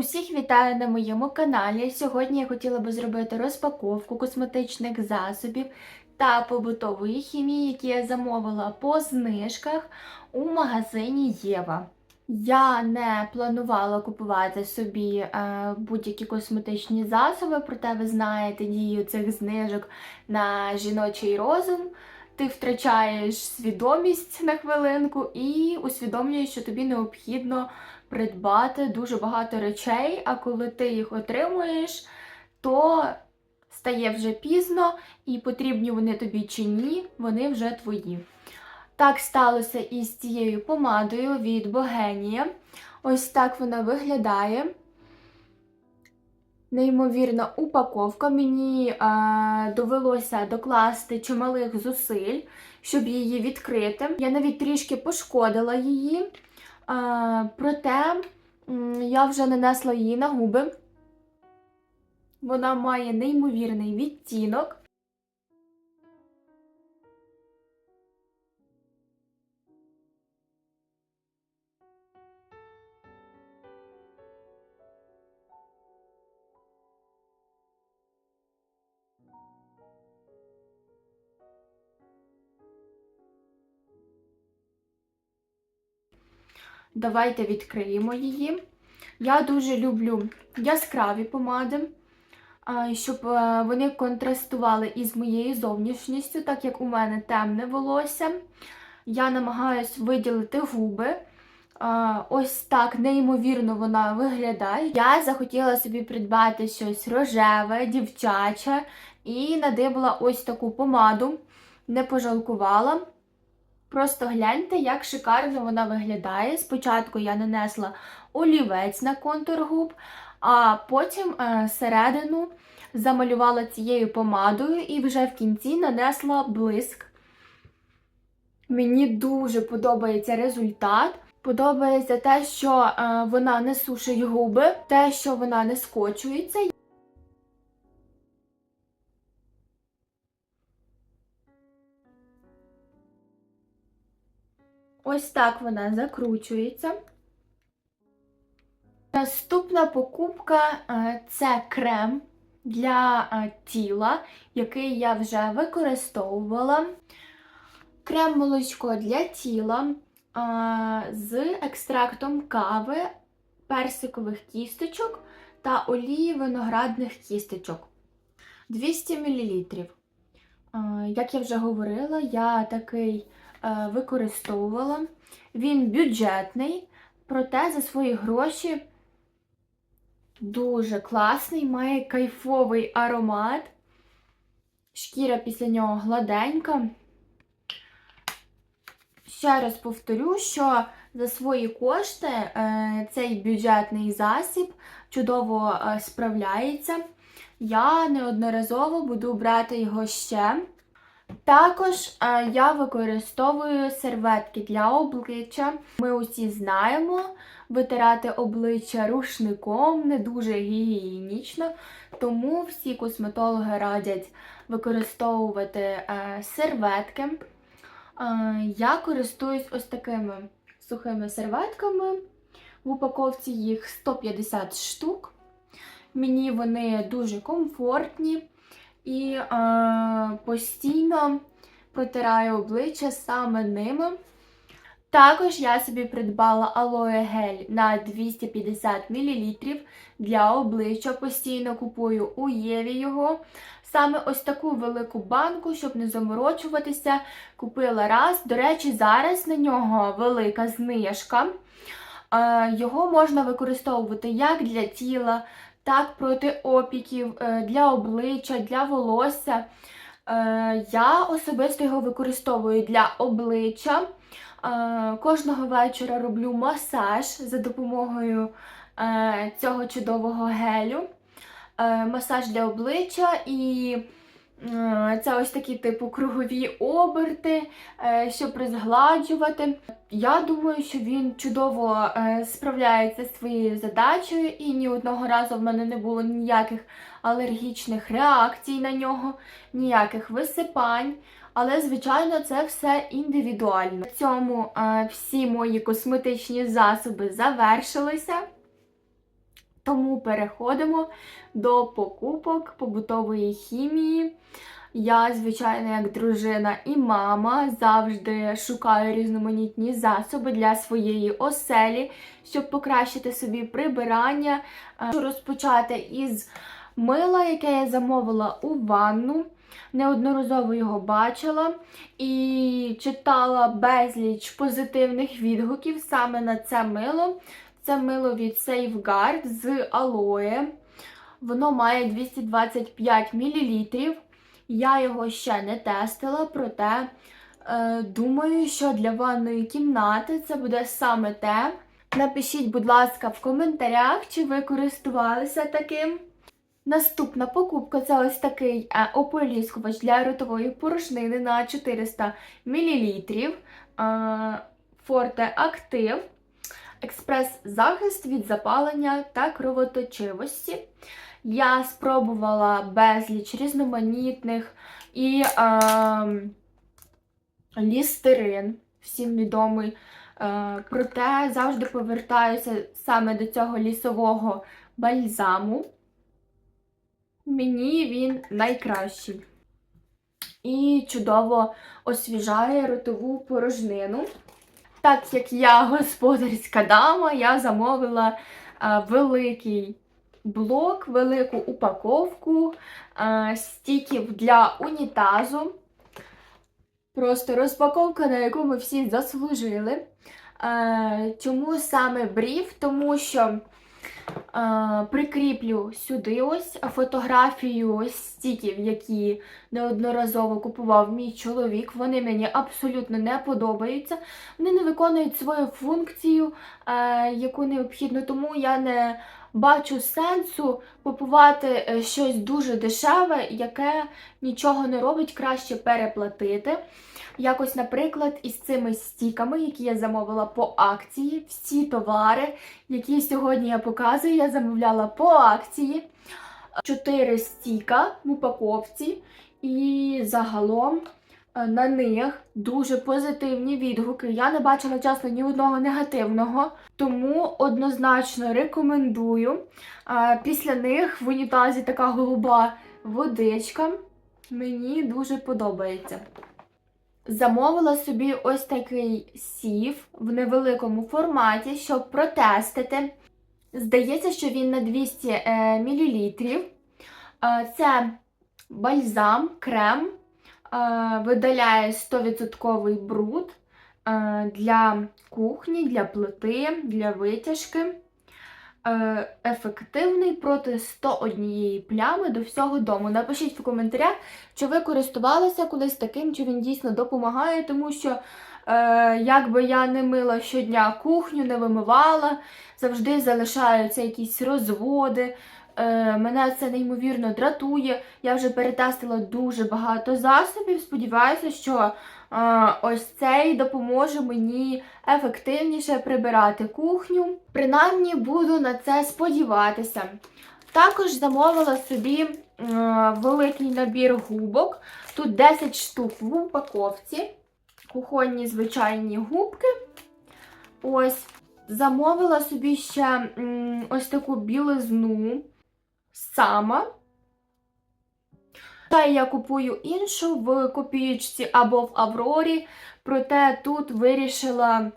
Усіх вітаю на моєму каналі. Сьогодні я хотіла би зробити розпаковку косметичних засобів та побутової хімії, які я замовила по знижках у магазині Єва. Я не планувала купувати собі е, будь-які косметичні засоби, проте ви знаєте дію цих знижок на жіночий розум. Ти втрачаєш свідомість на хвилинку і усвідомлюєш, що тобі необхідно придбати дуже багато речей, а коли ти їх отримуєш, то стає вже пізно, і потрібні вони тобі чи ні, вони вже твої. Так сталося і з цією помадою від Богенія. Ось так вона виглядає. Неймовірна упаковка. Мені е, довелося докласти чималих зусиль, щоб її відкрити. Я навіть трішки пошкодила її. е, проте я вже нанесла її на губи. Вона має неймовірний відтінок. Давайте відкриємо її. Я дуже люблю яскраві помади, щоб е, вони контрастували із моєю зовнішністю, так як у мене темне волосся. Я намагаюсь виділити губи. Ось так неймовірно вона виглядає. Я захотіла собі придбати щось рожеве, дівчаче, і надибала ось таку помаду, не пожалкувала. Просто гляньте, як шикарно вона виглядає. Спочатку я нанесла олівець на контур губ, а потім е, середину замалювала цією помадою і вже в кінці нанесла блиск. Мені дуже подобається результат. Подобається те, що е, вона не сушить губи, те, що вона не скочується. Ось так вона закручується. Наступна покупка е, це крем для е, тіла, який я вже використовувала. Крем молочко для тіла е, з екстрактом кави, персикових кісточок та олії виноградних кісточок. 200 мл. Як я вже говорила, я такий використовувала. Він бюджетний, проте за свої гроші дуже класний, має кайфовий аромат. Шкіра після нього гладенька. Ще раз повторю, що за свої кошти е, цей бюджетний засіб чудово е, справляється. Я неодноразово буду брати його ще. Також е, я використовую серветки для обличчя. Ми усі знаємо, витирати обличчя рушником не дуже гігієнічно, тому всі косметологи радять використовувати е, серветки. Е, я користуюсь ось такими сухими серветками. В упаковці їх 150 штук. Мені вони дуже комфортні і е, постійно протираю обличчя саме ними. Також я собі придбала алоє гель на 250 мл для обличчя. Постійно купую у Єві його. Саме ось таку велику банку, щоб не заморочуватися, купила раз. До речі, зараз на нього велика знижка. Е, Його можна використовувати як для тіла, так проти опіків, е, для обличчя, для волосся. Е, Я особисто його використовую для обличчя. Е, Кожного вечора роблю масаж за допомогою цього чудового гелю. Масаж для обличчя і це ось такі типу кругові оберти, е, щоб розгладжувати. Я думаю, що він чудово е, справляється з своєю задачею, і ні одного разу в мене не було ніяких алергічних реакцій на нього, ніяких висипань. Але, звичайно, це все індивідуально. На цьому е, всі мої косметичні засоби завершилися. Тому переходимо до покупок побутової хімії. Я, звичайно, як дружина і мама завжди шукаю різноманітні засоби для своєї оселі, щоб покращити собі прибирання. Хочу розпочати із мила, яке я замовила у ванну. Неодноразово його бачила і читала безліч позитивних відгуків саме на це мило. Це мило від Safeguard з алоє. Воно має 225 мл. Я його ще не тестила, проте е, думаю, що для ванної кімнати це буде саме те. Напишіть, будь ласка, в коментарях, чи ви користувалися таким. Наступна покупка це ось такий е, ополіскувач для ротової порожнини на 400 мл. Forte Active. Експрес-захист від запалення та кровоточивості. Я спробувала безліч різноманітних і е, лістерин, всім відомий. Е, проте завжди повертаюся саме до цього лісового бальзаму. Мені він найкращий. І чудово освіжає ротову порожнину. Так як я господарська дама, я замовила великий блок, велику упаковку стіків для унітазу. Просто розпаковка, на яку ми всі заслужили. Чому саме брів? Тому що прикріплю сюди ось фотографію стіків, які неодноразово купував мій чоловік. Вони мені абсолютно не подобаються. Вони не виконують свою функцію, е, яку необхідно, тому я не бачу сенсу купувати е, щось дуже дешеве, яке нічого не робить, краще переплатити. Якось, наприклад, із цими стіками, які я замовила по акції, всі товари, які сьогодні я показую, я замовляла по акції. Чотири стіка в упаковці, і загалом на них дуже позитивні відгуки. Я не бачила чесно ні одного негативного, тому однозначно рекомендую. Е, Після них в унітазі така голуба водичка. Мені дуже подобається. Замовила собі ось такий сів в невеликому форматі, щоб протестити. Здається, що він на 200 е, мл. Це бальзам, крем, е, видаляє 100% бруд е, для кухні, для плити, для витяжки. Е, Ефективний проти 101 плями до всього дому. Напишіть в коментарях, чи ви користувалися колись таким, чи він дійсно допомагає, тому що, е, як би я не мила щодня кухню, не вимивала, завжди залишаються якісь розводи. Е, Мене це неймовірно дратує. Я вже перетестила дуже багато засобів. Сподіваюся, що е, ось цей допоможе мені ефективніше прибирати кухню. Принаймні буду на це сподіватися. Також замовила собі е, великий набір губок. Тут 10 штук в упаковці. Кухонні звичайні губки. Ось. Замовила собі ще м, ось таку білизну сама. Та я купую іншу в копієчці або в Аврорі, проте тут вирішила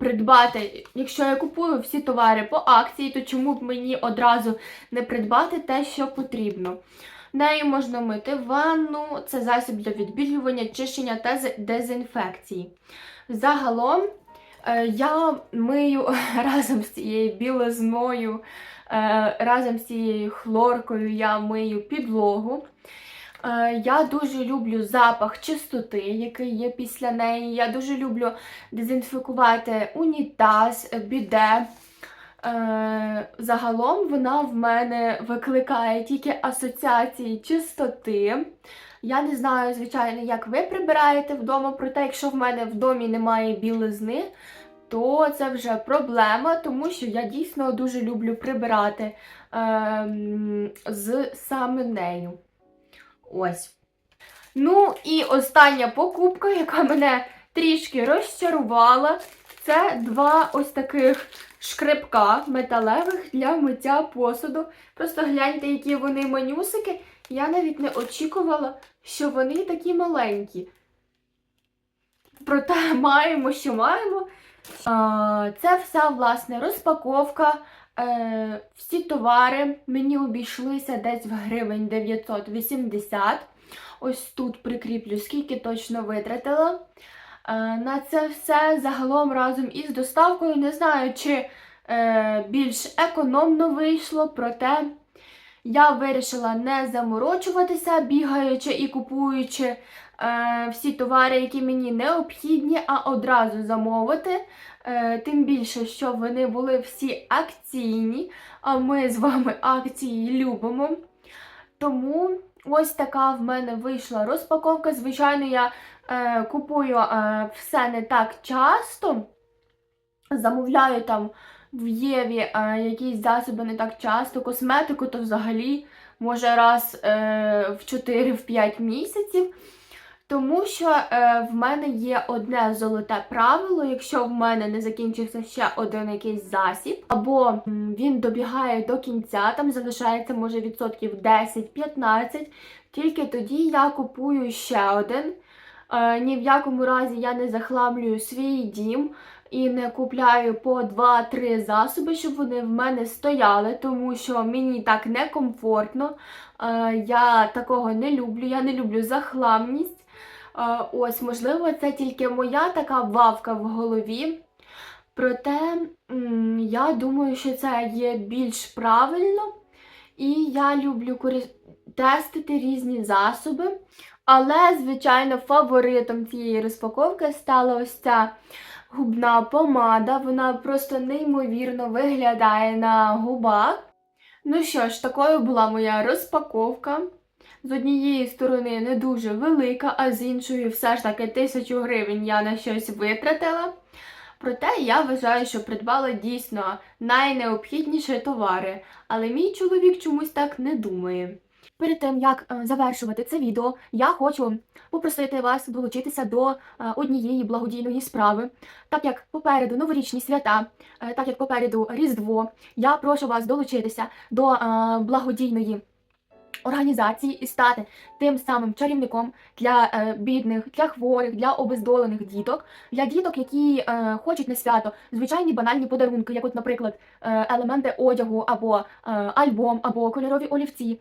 придбати, якщо я купую всі товари по акції, то чому б мені одразу не придбати те, що потрібно. Нею можна мити ванну, це засіб для відбілювання, чищення та дезінфекції. Загалом е, я мию разом з цією білизною, разом з цією хлоркою я мию підлогу. Е, Я дуже люблю запах чистоти, який є після неї. Я дуже люблю дезінфікувати унітаз, е, біде. Е, Загалом вона в мене викликає тільки асоціації чистоти. Я не знаю, звичайно, як ви прибираєте вдома, проте, якщо в мене в домі немає білизни, то це вже проблема, тому що я дійсно дуже люблю прибирати ем, з саме нею. Ось. Ну, і остання покупка, яка мене трішки розчарувала, це два ось таких шкребка металевих для миття посуду. Просто гляньте, які вони манюсики. Я навіть не очікувала, що вони такі маленькі. Проте маємо, що маємо. Це вся власне розпаковка. Е, Всі товари мені обійшлися десь в гривень 980. Ось тут прикріплю, скільки точно витратила. Е, На це все загалом разом із доставкою. Не знаю, чи е, більш економно вийшло, проте я вирішила не заморочуватися, бігаючи і купуючи всі товари, які мені необхідні, а одразу замовити. Е, Тим більше, що вони були всі акційні, а ми з вами акції любимо. Тому ось така в мене вийшла розпаковка. Звичайно, я е, купую е, все не так часто. Замовляю там в Єві е, якісь засоби не так часто. Косметику то взагалі може раз е, в 4-5 місяців. Тому що е, в мене є одне золоте правило, якщо в мене не закінчився ще один якийсь засіб, або він добігає до кінця, там залишається може відсотків 10-15, тільки тоді я купую ще один. Е, ні в якому разі я не захламлюю свій дім і не купляю по 2-3 засоби, щоб вони в мене стояли, тому що мені так некомфортно. Е, я такого не люблю, я не люблю захламність. Ось, можливо, це тільки моя така вавка в голові. Проте я думаю, що це є більш правильно. І я люблю тестити різні засоби. Але, звичайно, фаворитом цієї розпаковки стала ось ця губна помада. Вона просто неймовірно виглядає на губах. Ну що ж, такою була моя розпаковка. З однієї сторони не дуже велика, а з іншої все ж таки тисячу гривень я на щось витратила. Проте я вважаю, що придбала дійсно найнеобхідніші товари, але мій чоловік чомусь так не думає. Перед тим як е, завершувати це відео, я хочу попросити вас долучитися до е, однієї благодійної справи. Так як попереду новорічні свята, е, так як попереду Різдво, я прошу вас долучитися до благодійної організації і стати тим самим чарівником для е, бідних, для хворих, для обездолених діток, для діток, які е, хочуть на свято звичайні банальні подарунки, як, от, наприклад, е, елементи одягу або е, альбом, або кольорові олівці.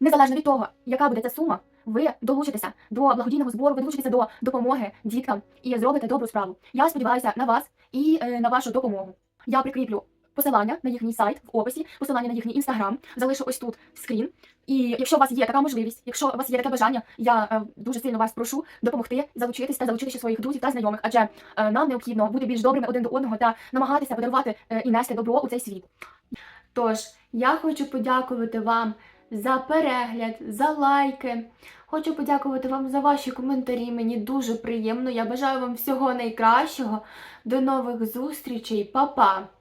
Незалежно від того, яка буде ця сума, ви долучитеся до благодійного збору, ви долучитеся до допомоги діткам і зробите добру справу. Я сподіваюся на вас і е, на вашу допомогу. Я прикріплю посилання на їхній сайт в описі, посилання на їхній інстаграм, залишу ось тут скрін. І якщо у вас є така можливість, якщо у вас є таке бажання, я е, дуже сильно вас прошу допомогти залучитись та залучити ще своїх друзів та знайомих, адже е, нам необхідно бути більш добрими один до одного та намагатися подарувати е, і нести добро у цей світ. Тож я хочу подякувати вам за перегляд, за лайки. Хочу подякувати вам за ваші коментарі. Мені дуже приємно. Я бажаю вам всього найкращого. До нових зустрічей, Па-па!